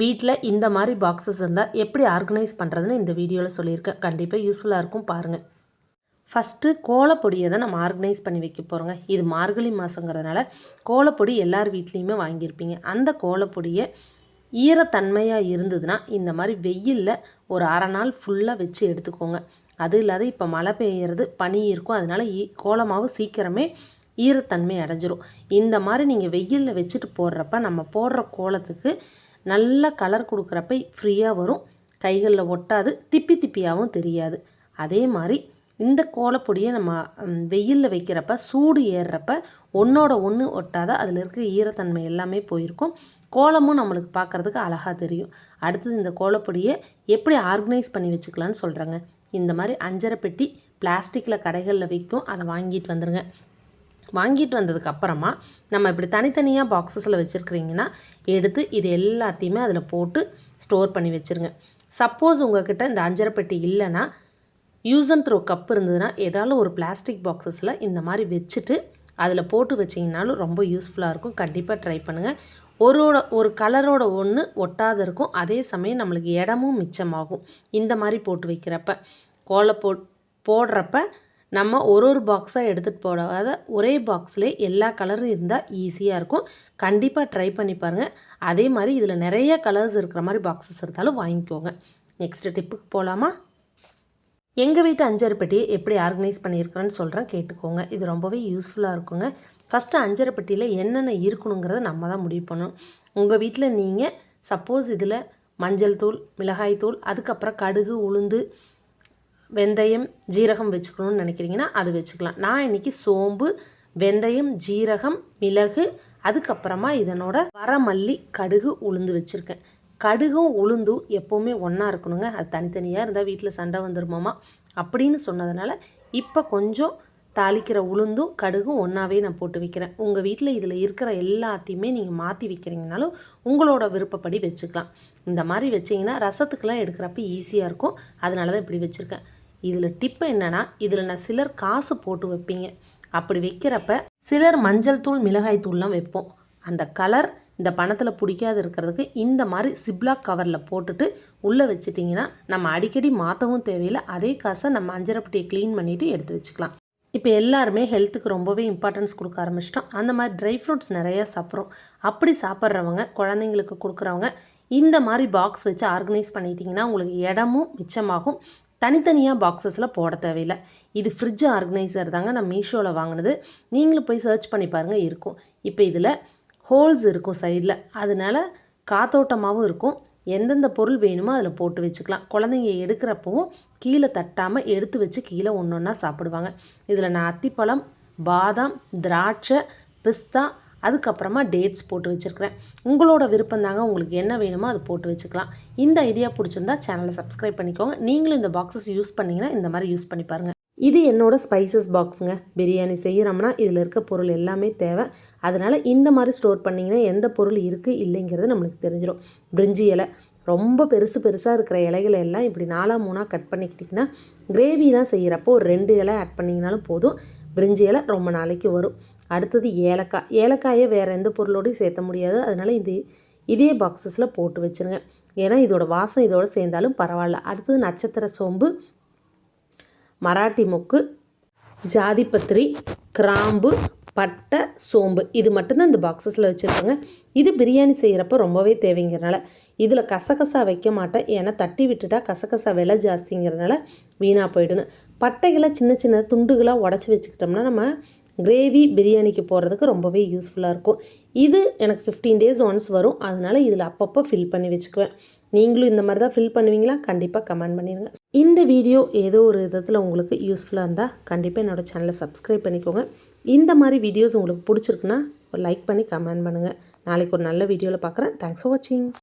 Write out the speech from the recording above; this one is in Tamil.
வீட்டில் இந்த மாதிரி பாக்ஸஸ் இருந்தால் எப்படி ஆர்கனைஸ் பண்ணுறதுன்னு இந்த வீடியோவில் சொல்லியிருக்கேன். கண்டிப்பாக யூஸ்ஃபுல்லாக இருக்கும் பாருங்கள் ஃபஸ்ட்டு கோலப்பொடியை தான் நம்ம ஆர்கனைஸ் பண்ணி வைக்க போகிறோங்க இது மார்கழி மாதங்கிறதுனால கோலப்பொடி எல்லார் வீட்லேயுமே வாங்கியிருப்பீங்க. அந்த கோலப்பொடியை ஈரத்தன்மையாக இருந்ததுன்னா இந்த மாதிரி வெயிலில் ஒரு அரை நாள் ஃபுல்லாக வச்சு எடுத்துக்கோங்க. அது இல்லாத இப்போ மழை பெய்யறது பனி இருக்கும். அதனால் ஈ கோலமாகவும் சீக்கிரமே ஈரத்தன்மை அடைஞ்சிரும். இந்த மாதிரி நீங்கள் வெயிலில் வச்சுட்டு போடுறப்ப நம்ம போடுற கோலத்துக்கு நல்ல கலர் கொடுக்குறப்ப ஃப்ரீயாக வரும். கைகளில் ஒட்டாது திப்பி திப்பியாகவும் தெரியாது. அதே மாதிரி இந்த கோலப்பொடியை நம்ம வெயிலில் வைக்கிறப்ப சூடு ஏறுறப்ப ஒன்றோட ஒன்று ஒட்டாத அதில் இருக்க ஈரத்தன்மை எல்லாமே போயிருக்கும். கோலமும் நம்மளுக்கு பார்க்குறதுக்கு அழகாக தெரியும். அடுத்தது இந்த கோலப்பொடியை எப்படி ஆர்கனைஸ் பண்ணி வச்சுக்கலான்னு சொல்கிறேங்க இந்த மாதிரி அஞ்சரை பெட்டி பிளாஸ்டிக்கில் கடைகளில் விற்கும் அதை வாங்கிட்டு வந்துடுங்க வாங்கிட்டு வந்ததுக்கு அப்புறமா நம்ம இப்படி தனித்தனியாக பாக்ஸஸில் வச்சுருக்கிறீங்கன்னா எடுத்து இது எல்லாத்தையுமே அதில் போட்டு ஸ்டோர் பண்ணி வச்சுருங்க. சப்போஸ் உங்கள்கிட்ட இந்த அஞ்சரை பெட்டி இல்லைன்னா யூஸ் அண்ட் த்ரோ கப் இருந்ததுன்னா ஏதாலும் ஒரு பிளாஸ்டிக் பாக்ஸஸில் இந்த மாதிரி வச்சுட்டு அதில் போட்டு வச்சிங்கனாலும் ரொம்ப யூஸ்ஃபுல்லாக இருக்கும். கண்டிப்பாக ட்ரை பண்ணுங்கள் ஒருவோட ஒரு கலரோட ஒன்று ஒட்டாத இருக்கும். அதே சமயம் நம்மளுக்கு இடமும் மிச்சமாகும். இந்த மாதிரி போட்டு வைக்கிறப்ப கோலை போ போடுறப்ப நம்ம ஒரு ஒரு பாக்ஸாக எடுத்துகிட்டு போடாத ஒரே பாக்ஸ்லேயே எல்லா கலரும் இருந்தால் ஈஸியாக இருக்கும். கண்டிப்பாக ட்ரை பண்ணி பாருங்கள் அதே மாதிரி இதில் நிறைய கலர்ஸ் இருக்கிற மாதிரி பாக்ஸஸ் இருந்தாலும் வாங்கிக்கோங்க. நெக்ஸ்ட்டு டிப்புக்கு போகலாமா எங்கள் வீட்டு அஞ்சரை பெட்டியை எப்படி ஆர்கனைஸ் பண்ணியிருக்கிறேன்னு சொல்கிறேன் கேட்டுக்கோங்க. இது ரொம்பவே யூஸ்ஃபுல்லாக இருக்குங்க. ஃபஸ்ட்டு அஞ்சரை பெட்டியில் என்னென்ன இருக்கணுங்கிறத நம்ம தான் முடிவு பண்ணணும். உங்கள் வீட்டில் நீங்கள் சப்போஸ் இதில் மஞ்சள் தூள் மிளகாய் தூள் அதுக்கப்புறம் கடுகு உளுந்து வெந்தயம் ஜீரகம் வச்சுக்கணும்னு நினைக்கிறீங்கன்னா அது வச்சுக்கலாம். நான் இன்றைக்கி சோம்பு வெந்தயம் ஜீரகம் மிளகு அதுக்கப்புறமா இதனோட வரமல்லி கடுகு உளுந்து வச்சுருக்கேன். கடுகும் உளுந்தும் எப்போவுமே ஒன்றா இருக்கணுங்க. அது தனித்தனியாக இருந்தால் வீட்டில் சண்டை வந்துருமாமா? அப்படின்னு சொன்னதுனால இப்போ கொஞ்சம் தாளிக்கிற உளுந்தும் கடுகும் ஒன்றாவே நான் போட்டு வைக்கிறேன். உங்கள் வீட்டில் இதில் இருக்கிற எல்லாத்தையுமே நீங்கள் மாற்றி வைக்கிறீங்கனாலும் உங்களோட விருப்பப்படி வச்சுக்கலாம். இந்த மாதிரி வச்சிங்கன்னா ரசத்துக்கெலாம் எடுக்கிறப்ப ஈஸியாக இருக்கும். அதனால தான் இப்படி வச்சுருக்கேன். இதில் டிப்பு என்னென்னா இதில் நான் சிலர் காசு போட்டு வைப்பீங்க. அப்படி வைக்கிறப்ப சிலர் மஞ்சள் தூள் மிளகாய் தூள்லாம் வைப்போம். அந்த கலர் இந்த பணத்தில் பிடிக்காது இருக்கிறதுக்கு இந்த மாதிரி சிப்லாக் கவரில் போட்டுட்டு உள்ளே வச்சிட்டிங்கன்னா நம்ம அடிக்கடி மாற்றவும் தேவையில்லை. அதே காசை நம்ம அஞ்சரப்பட்டியை க்ளீன் பண்ணிவிட்டு எடுத்து வச்சுக்கலாம். இப்போ எல்லாருமே ஹெல்த்துக்கு ரொம்பவே இம்பார்ட்டன்ஸ் கொடுக்க ஆரம்பிச்சிட்டோம். அந்த மாதிரி ட்ரை ஃப்ரூட்ஸ் நிறையா சாப்பிட்றோம். அப்படி சாப்பிட்றவங்க குழந்தைங்களுக்கு கொடுக்குறவங்க இந்த மாதிரி பாக்ஸ் வச்சு ஆர்கனைஸ் பண்ணிட்டீங்கன்னா உங்களுக்கு இடமும் மிச்சமாகும். தனித்தனியாக பாக்ஸஸில் போட தேவையில்லை. இது ஃப்ரிட்ஜ் ஆர்கனைசர் தாங்க நான் மீஷோவில் வாங்கினது. நீங்களும் போய் சர்ச் பண்ணி பாருங்கள் இருக்கும். இப்போ இதில் ஹோல்ஸ் இருக்கும் சைடில் அதனால் காத்தோட்டமாகவும் இருக்கும். எந்தெந்த பொருள் வேணுமோ அதில் போட்டு வச்சுக்கலாம். குழந்தைங்க எடுக்கிறப்பவும் கீழே தட்டாமல் எடுத்து வச்சு கீழே ஒன்று ஒன்றா சாப்பிடுவாங்க. இதில் நான் அத்திப்பழம் பாதாம் திராட்சை பிஸ்தா அதுக்கப்புறமா டேட்ஸ் போட்டு வச்சுருக்கிறேன். உங்களோட விருப்பம் தாங்க உங்களுக்கு என்ன வேணுமோ அது போட்டு வச்சுக்கலாம். இந்த ஐடியா பிடிச்சிருந்தா சேனலை சப்ஸ்கிரைப் பண்ணிக்கோங்க. நீங்களும் இந்த பாக்ஸஸ் யூஸ் பண்ணிங்கன்னா இந்த மாதிரி யூஸ் பண்ணி பாருங்கள் இது என்னோடய ஸ்பைசஸ் பாக்ஸுங்க பிரியாணி செய்கிறோம்னா இதில் இருக்க பொருள் எல்லாமே தேவை. அதனால் இந்த மாதிரி ஸ்டோர் பண்ணிங்கன்னா எந்த பொருள் இருக்குது இல்லைங்கிறது நம்மளுக்கு தெரிஞ்சிடும். பிரிஞ்சி இலை. ரொம்ப பெருசு பெருசாக இருக்கிற இலைகளை எல்லாம் இப்படி நாலாக மூணாக கட் பண்ணிக்கிட்டிங்கன்னா கிரேவிலாம் செய்கிறப்போ ஒரு ரெண்டு இலை ஆட் பண்ணிங்கனாலும் போதும். பிரிஞ்சி இலை ரொம்ப நாளைக்கு வரும். அடுத்தது ஏலக்காய். ஏலக்காயை வேறு எந்த பொருளோடையும் சேர்த்த முடியாது. அதனால் இது இதே பாக்ஸஸில் போட்டு வச்சுருங்க. ஏன்னா இதோட வாசம் இதோடு சேர்ந்தாலும் பரவாயில்ல. அடுத்தது நட்சத்திர சோம்பு மராட்டி மொக்கு ஜாதிபத்திரி கிராம்பு பட்டை சோம்பு. இது மட்டும்தான் இந்த பாக்ஸஸில் வச்சுருக்கோங்க. இது பிரியாணி செய்கிறப்ப ரொம்பவே தேவைங்கிறனால. இதில் கசகசா வைக்க மாட்டேன். ஏன்னா தட்டி விட்டுட்டா கசகசா விலை ஜாஸ்திங்கிறதுனால வீணாக போயிடணும் பட்டைகளை சின்ன சின்ன துண்டுகளாக உடச்சி வச்சுக்கிட்டோம்னா நம்ம கிரேவி பிரியாணிக்கு போடுறதுக்கு ரொம்பவே யூஸ்ஃபுல்லாக இருக்கும். இது எனக்கு ஃபிஃப்டீன் டேஸ் ஒன்ஸ் வரும். அதனால் இதில் அப்பப்போ ஃபில் பண்ணி வச்சுக்குவேன். நீங்களும் இந்த மாதிரி தான் ஃபில் பண்ணுவீங்களா? கண்டிப்பாக கமெண்ட் பண்ணிடுங்க இந்த வீடியோ ஏதோ ஒரு விதத்தில் உங்களுக்கு யூஸ்ஃபுல்லாக இருந்தால் கண்டிப்பாக என்னோடய சேனலை சப்ஸ்கிரைப் பண்ணிக்கோங்க. இந்த மாதிரி வீடியோஸ் உங்களுக்கு பிடிச்சிருக்குன்னா ஒரு லைக் பண்ணி கமெண்ட் பண்ணுங்கள் நாளைக்கு ஒரு நல்ல வீடியோவில் பார்க்குறேன் தேங்க்ஸ் ஃபார் வாட்சிங்